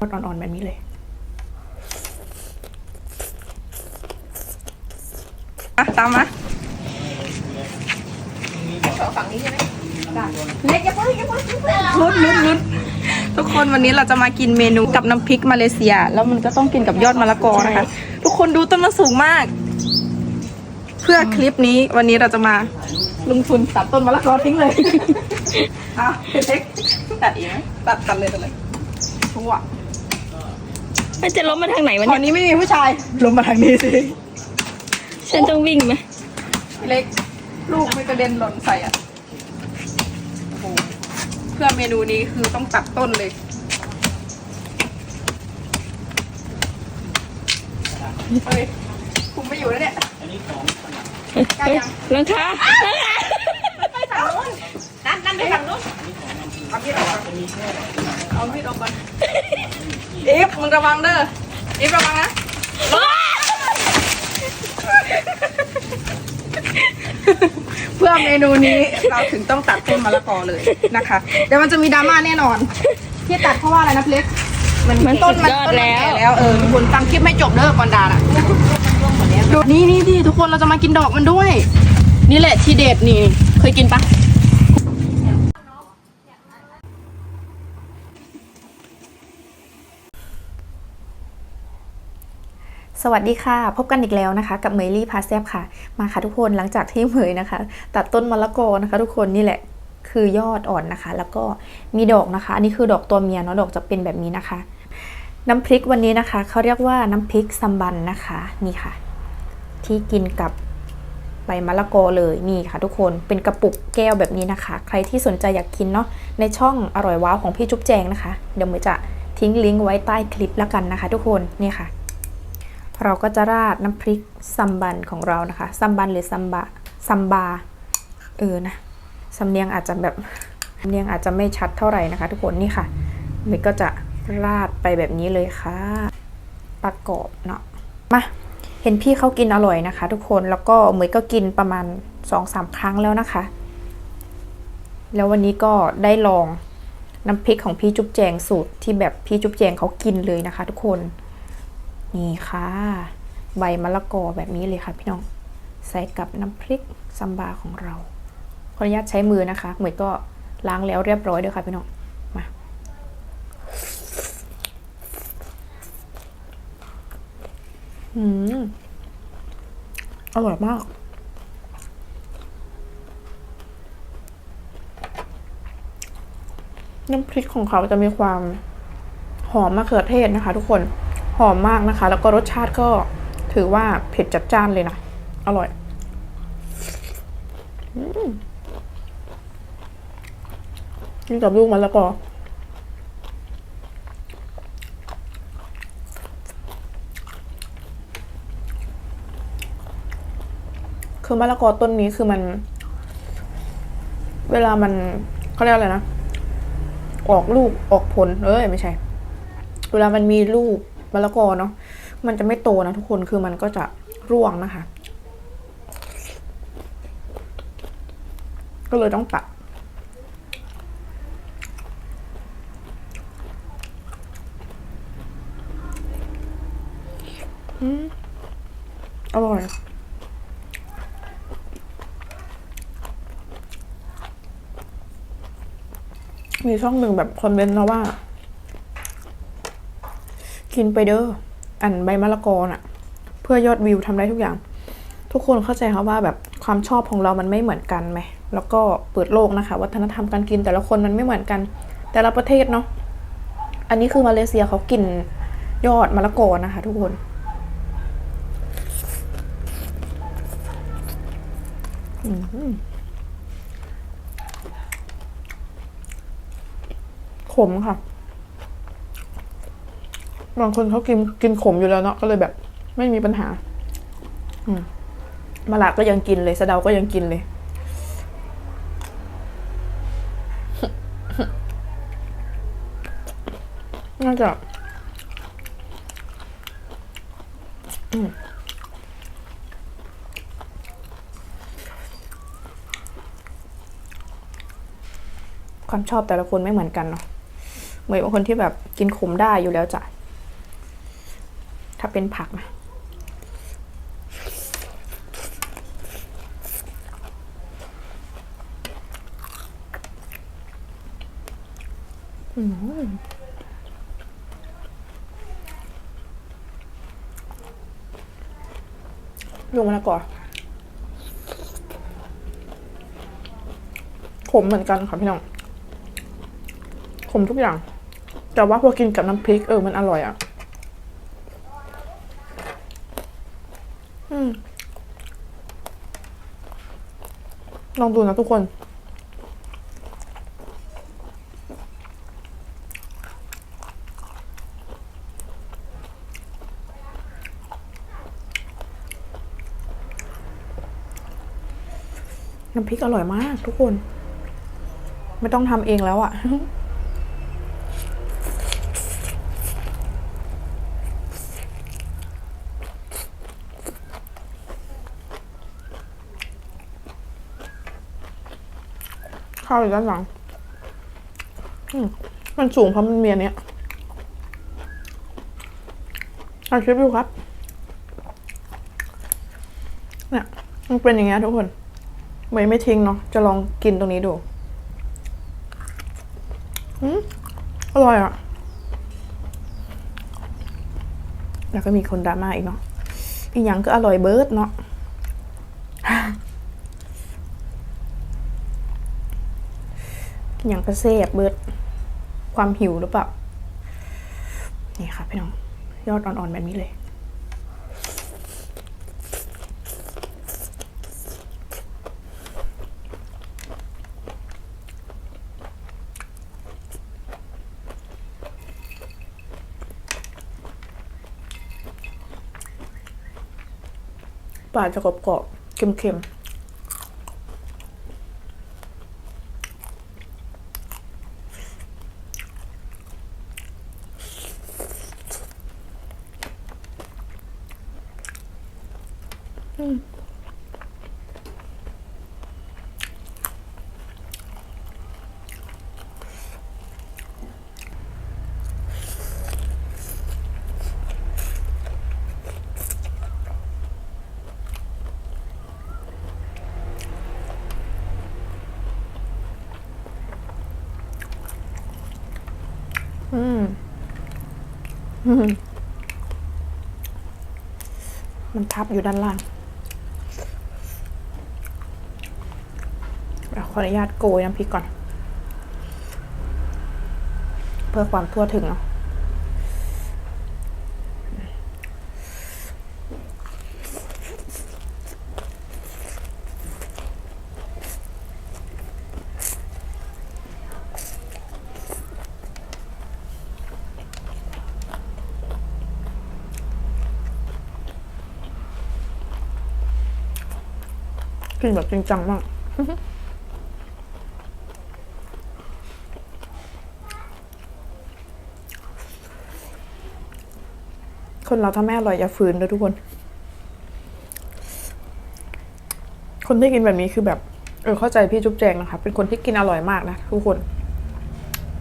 รสอ่อนๆแบบนี้เลยอะตามมาฝั่งนี้ใช่ไหมเล็กอย่าเพิ่งอย่าเพิ่งลุ้นลุ้นลุ้นทุกคนวันนี้เราจะมากินเมนูกับน้ำพริกมาเลเซีย แล้วมันก็ต้องกินกับยอดมะละกอนะคะ ทุกคนดูต้นมันสูงมาก เพื่อคลิปนี้วันนี้เราจะมาลงทุนตัดต้นมะละกอทิ้งเลยอะเล็กตัดอีกไหมตัดตัดเลยตัดเลยชั่ว มันจะล้มมาทางไหนวะตอเนี่ยนนี้ไม่มีผู้ชาย ลงมาทางนี้สิฉันต้องวิ่งไหมเล็ก ลูกไม่กระเด็นหล่นใส่อะโอ้โหเพื่อเมนูนี้คือต้องตัดต้นเลย เฮ้ยคุมไม่อยู่แล้วเนี่ยใกล้ยังรองเท้าไปฝั่งนู้นนั่นนั่นไปฝั่งนู้นเอามีดออกก่อนเอามีดออกก่อน อีฟมึงระวังเด้ออีฟระวังนะเพื่อเมนูนี้เราถึงต้องตัดต้นมะละกอเลยนะคะ เดี๋ยวมันจะมีดราม่าแน่นอน ที่ตัดเพราะว่าอะไรนะพี่เล็กมันต้นสุมันดยอดต้นมันแล้แก่วแล้วเออทุกคนฟังคลิปไม่จบเด้อบอลดาอะดูนี่นี่นี่ทุกคนเราจะมากินดอกมันด้วย นี่แหละทีเด็ดนี่เคยกินปะ วัสดีค่ะ พบกันอีกแล้วนะคะ กับเมลี่พาเซฟค่ะ มาค่ะทุกคนหลังจากที่เมยนะคะ ตัดต้นมะละกอนะคะ ทุกคนนี่แหละคือยอดอ่อนนะคะ แล้วก็มีดอกนะคะ อันนี้คือดอกตัวเมียเนาะดอกจะเป็นแบบนี้นะคะ น้ำพริกวันนี้นะคะเขาเรียกว่าน้ำพริกซัมบันนะคะนี่ค่ะ ที่กินกับใบมะละกอเลยนี่ค่ะ ทุกคนเป็นกระปุกแก้วแบบนี้นะคะ ใครที่สนใจอยากกินเนาะในช่องอร่อยว้าวของพี่จุ๊บแจงนะคะ เดี๋ยวเมยจะทิ้งลิงก์ไว้ใต้คลิปแล้วกันนะคะ ทุกคนนี่ค่ะ เราก็จะราดน้ำพริกซัมบันของเรานะคะซัมบันหรือซัมบะซัมบาเออนะสำเนียงอาจจะแบบสำเนียงอาจจะไม่ชัดเท่าไหร่นะคะ ทุกคนนี่ค่ะมันก็จะราดไปแบบนี้เลยค่ะ ประกอบเนาะมาเห็นพี่เขากินอร่อยนะคะ ทุกคนแล้วก็เมยก็กินประมาณ2องสามครั้งแล้วนะคะ แล้ววันนี้ก็ได้ลองน้ำพริกของพี่จุ๊บแจงสูตรที่แบบพี่จุ๊บแจงเขากินเลยนะคะ ทุกคน นี่ค่ะ ใบมะละกอแบบนี้เลยค่ะพี่น้อง ใส่กับน้ำพริกซัมบาของเรา ขออนุญาตใช้มือนะคะเหมือนก็ล้างแล้วเรียบร้อยด้วยค่ะพี่น้อง มา อืม อร่อยมากน้ำพริกของเขาจะมีความหอมมะเขือเทศนะคะทุกคน หอมมากนะคะ แล้วก็รสชาติก็ถือว่าเผ็ดจัดจ้านเลยนะ อร่อยอืมนี่กับลูกมะละกอคือมะละกอต้นนี้คือมัน เวลามันเขาเรียกอะไรนะ ออกลูกออกผล เอ้ย ไม่ใช่ เวลามันมีลูก มะละกอเนาะมันจะไม่โตนะทุกคนคือมันก็จะร่วงนะคะ ก็เลยต้องตัดอืมอร่อยมีช่องหนึ่งแบบคอมเมนต์นะว่า กินไปเด้ออันใบมะละกอน่ะ เพื่อยอดวิวทำได้ทุกอย่าง ทุกคนเข้าใจค่ะว่าแบบความชอบของเรามันไม่เหมือนกันไหมแล้วก็เปิดโลกนะคะ วัฒนธรรมการกินแต่ละคนมันไม่เหมือนกัน แต่ละประเทศเนาะอันนี้คือมาเลเซียเขากินยอดมะละกอนะคะ ทุกคนขมค่ะ บางคนเขากินกินขมอยู่แล้วเนาะก็เลยแบบ ไม่มีปัญหา อืมมะละก็ยังกินเลยสะเดาก็ยังกินเลยน่าจะอืมความชอบแต่ละคนไม่เหมือนกันเนาะเหมยเป็นคนที่แบบกินขมได้อยู่แล้วจ้ะ ถ้าเป็นผักนะลงมาแล้วก่อนขมเหมือนกันค่ะพี่น้อง ขมทุกอย่าง แต่ว่าพอกินกับน้ำพริกเออมันอร่อยอะม ลองดูนะทุกคน น้ำพริกอร่อยมากทุกคน ไม่ต้องทำเองแล้วอะ่ะ ข้าวอยู่ด้านหลัง มันสูงเพราะมันเมียเนี้ยถ่ายคลิปอยู่ครับ เนี่ย มันเป็นอย่างเงี้ยทุกคนไม่ไม่ทิ้งเนาะ จะลองกินตรงนี้ดู อืมอร่อยอะ่ะ แล้วก็มีคนดราม่าอีกเนาะอีหยังก็อร่อยเบิร์ดเนาะ อีหยังก็เซบเบิดความหิวหรือเปล่า นี่ค่ะพี่น้อง ยอดอ่อนๆแบบนี้เลย ปลาจะกรอบๆเค็มๆ อืมอืม อืม มันทับอยู่ด้านล่าง อะขออนุญาตโกยน้ำพริกก่อน เพื่อความทั่วถึงเนาะกินแบบจริงจังมาก คนเราถ้าไม่อร่อยอย่าฝืนเลยทุกคน คนที่กินแบบนี้คือแบบ เออเข้าใจพี่จุ๊บแจงนะคะ เป็นคนที่กินอร่อยมากนะทุกคน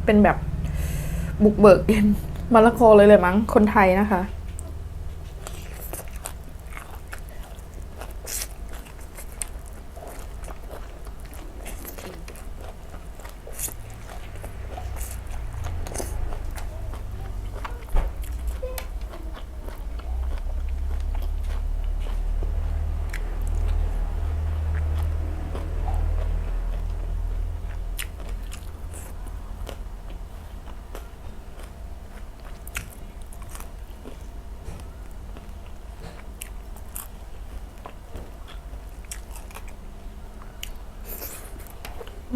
เป็นแบบบุกเบิกกินมะละกอเลยเลยมั้งคนไทยนะคะ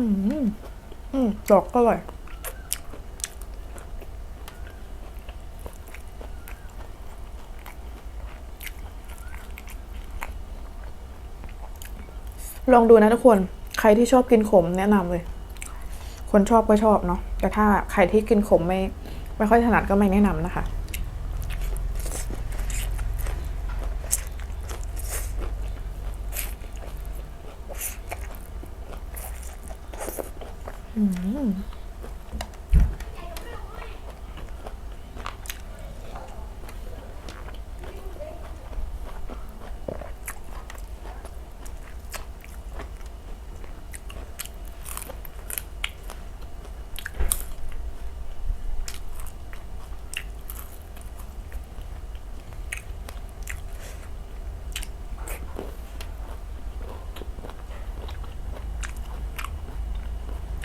อืมอืมดอกก็อร่อยลองดูนะทุกคน ใครที่ชอบกินขมแนะนำเลย คนชอบก็ชอบเนาะ แต่ถ้าใครที่กินขมไม่ ไม่ค่อยถนัดก็ไม่แนะนำนะคะ อืม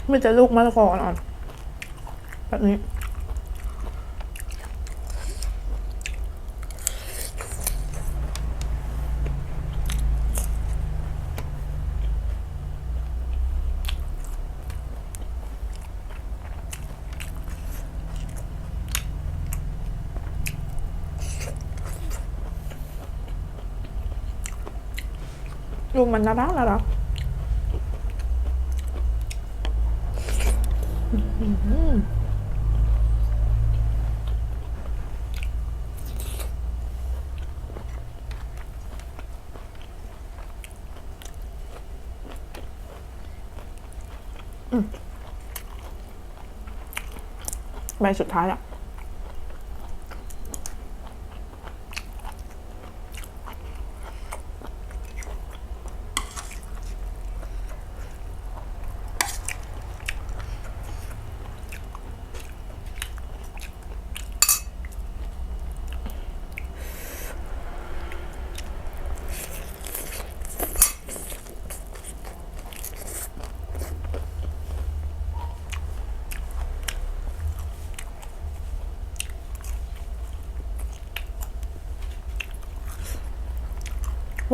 ไม่จะลูกมะละกออ่อนแบบนี้ลูกมันน่ารักน่ารักอื้อหืออืม ใบสุดท้ายอะ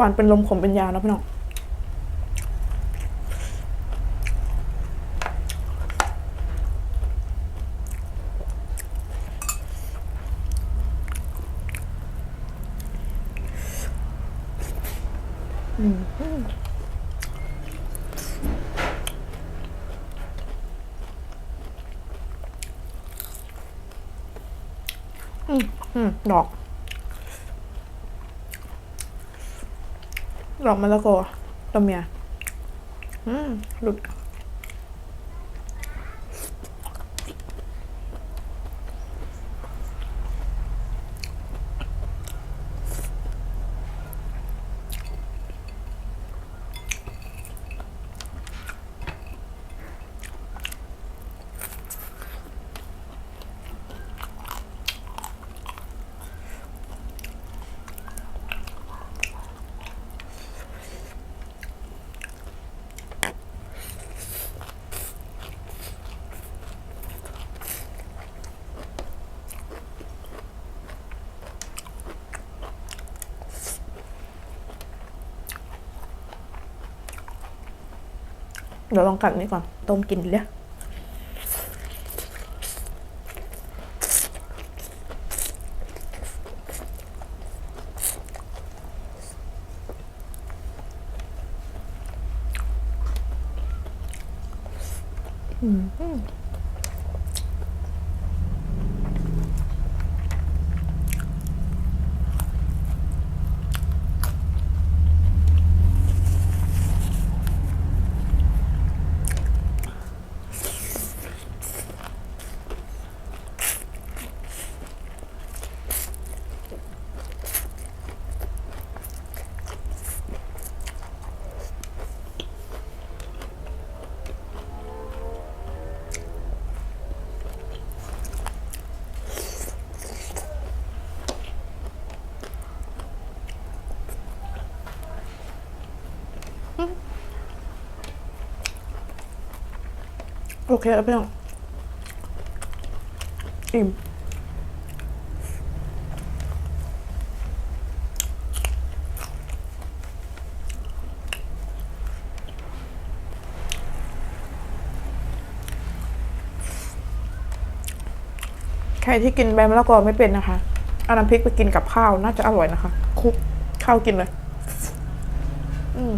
วานเป็นลมขมเป็นยานะพี่น้องอืมอื ดอกดอกมะละกอตัวเมียอืมหลุด เดี๋ยวลองกัดนี่ก่อน ต้มกินเลยอืม โอเคแล้วพี่องอิ่มใครที่กินใบมะละกอไม่เป็นนะคะเอาน้ำพริกไปกินกับข้าวน่าจะอร่อยนะคะคลุกข้าวกินเลย อืม